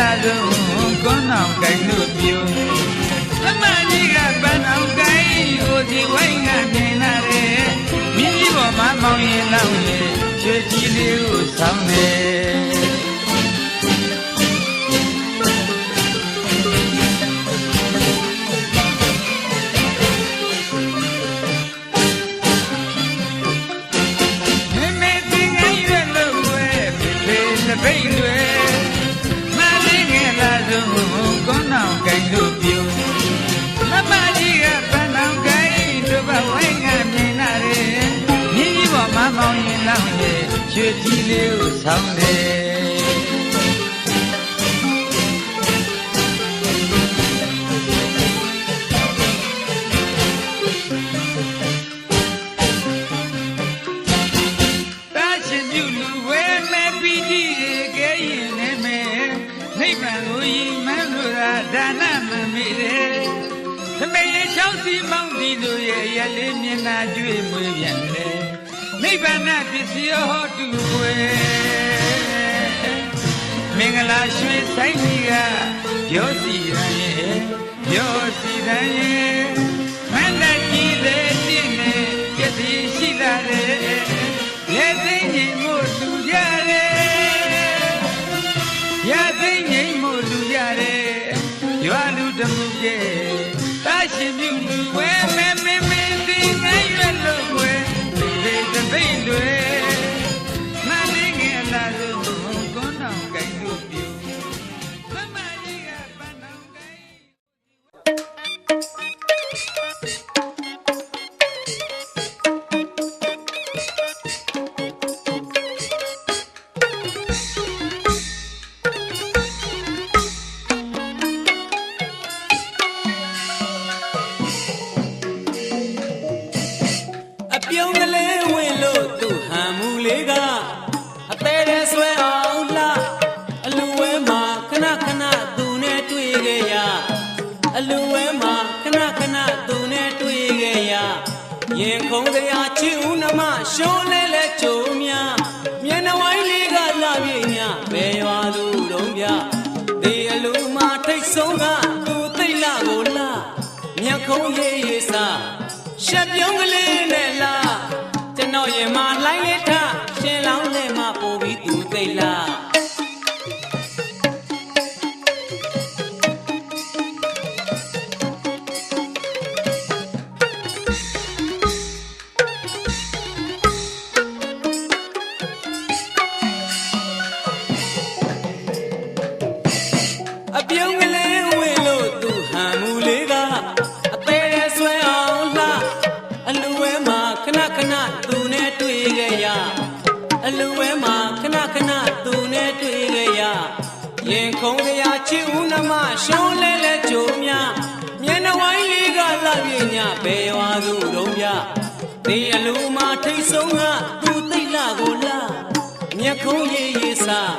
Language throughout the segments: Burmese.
အောင်ကိုင်လို့ပြူသမကြီးကပန်းအောင်ကိုင်ကိုစီဝိုင်းကမြင်လာတယ်မြင်းကြီးပေါ်မှာမောင်ရင်လောင်းရဲ့ရွှေကြီးလေးကိုဆောင်းတယ်မေမေတင်ငယ်ရွယ်လို့ဝဲဖေဖေတ ရဲ့ရွှေကြီးလေးကိုဆောင်းတယ်တာရှင်ပြုလူဝဲမဲ့ပီတိရေကဲရင်နဲ့မဲ့နိဗ္ဗာန်ကိုယင်မှန်းလို့သာဒါနမမေတယ်သမေချောင်းစီမောင်းဒီတို့ရဲ့ရလေးမျက်နှာတွေ့မွေးပြန်တယ် နိဗ္ဗာန်ပစ္စည်းဟောတူွယ်မင်္ဂလာရွှေဆိုင်ကြီးကပြောစီရန်ရဲ့ပြောစီရန်ရဲ့မန္တကြီးတဲ့တင့်နဲ့ပြည့်စည်ရှိလာတဲ့ရဲ့သိငိမ်မို့လူကြတယ်ရသိငိမ်မို့လူကြတယ်ရွာလူတမှုကျဲတာရှင်မြူလူဝဲ ဒီတသိတွေမလေးငယ်လာလို့ကွန်းတော်ကိုင်လို့ပြူမမကြီးကပန်းတော်ကိုင် ဝင်လို့သူ့ဟန်မူလေးကအသေးတဲ့ဆွဲအောင်လာအလူဝဲမှာခဏခဏသူနဲ့တွေ့ခဲ့ရအလူဝဲမှာခဏခဏသူနဲ့တွေ့ခဲ့ရရင်ခုံတရားချီဦးနှမရှုံးလဲလဲကြုံများမျက်နှာဝိုင်းလေးကလာပြင်းများဘယ်ရွာသူတုံးပြဒီအလူမှာထိတ်ဆုံးကသူသိတ်လာကိုလာမျက်ခုံးရေးရေးစားရှက်ပြုံးကလေးနဲ့လား ကျွန်တော် ရင်ခုံတရားချစ်ဦးနှမရှုံးလဲလဲကြုံများမျက်နှာဝိုင်းလေးကလာပြင်းညဘယ်ရွာသူတုံးပြဒီအလူမှာထိတ်ဆုံးကသူသိတ်လာကိုလာမျက်ခုံးရေးရေးစား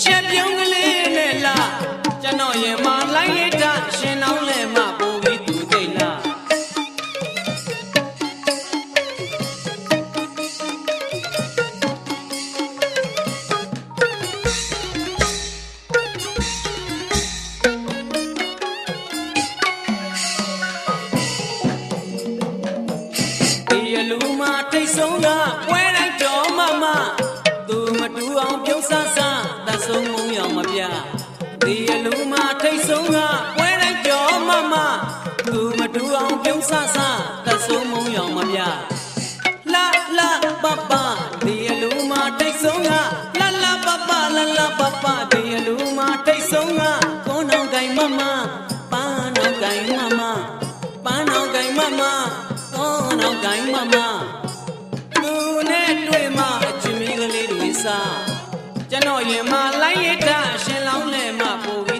ရှက်ပြုံးကလေးနဲ့လားကျွန်တော်ရင်မလိုင်းလေးတာရှင်နောင်းလဲမ လူမထိတ်ဆုံးကပွဲတိုင်းတော်မမသူမတူအောင်ပြုံးဆဆသတ်ဆုံးမုံရောင်မပြဒီအလူမထိတ်ဆုံးကပွဲတိုင်းတော်မမသူမတူအောင်ပြုံးဆဆသတ်ဆုံးမုံရောင်မပြလာလာပပဒီအလူမထိတ်ဆုံးကလာလာပပလာလာပပဒီအလူမထိတ် ဂိုင်းမမသူနဲ့တွေ့မှအချင်းမင်းကလေးတွေစားကျွန်တော်ရင်မလိုက်ရတာရှင်လောင်းလဲမှပူပြီး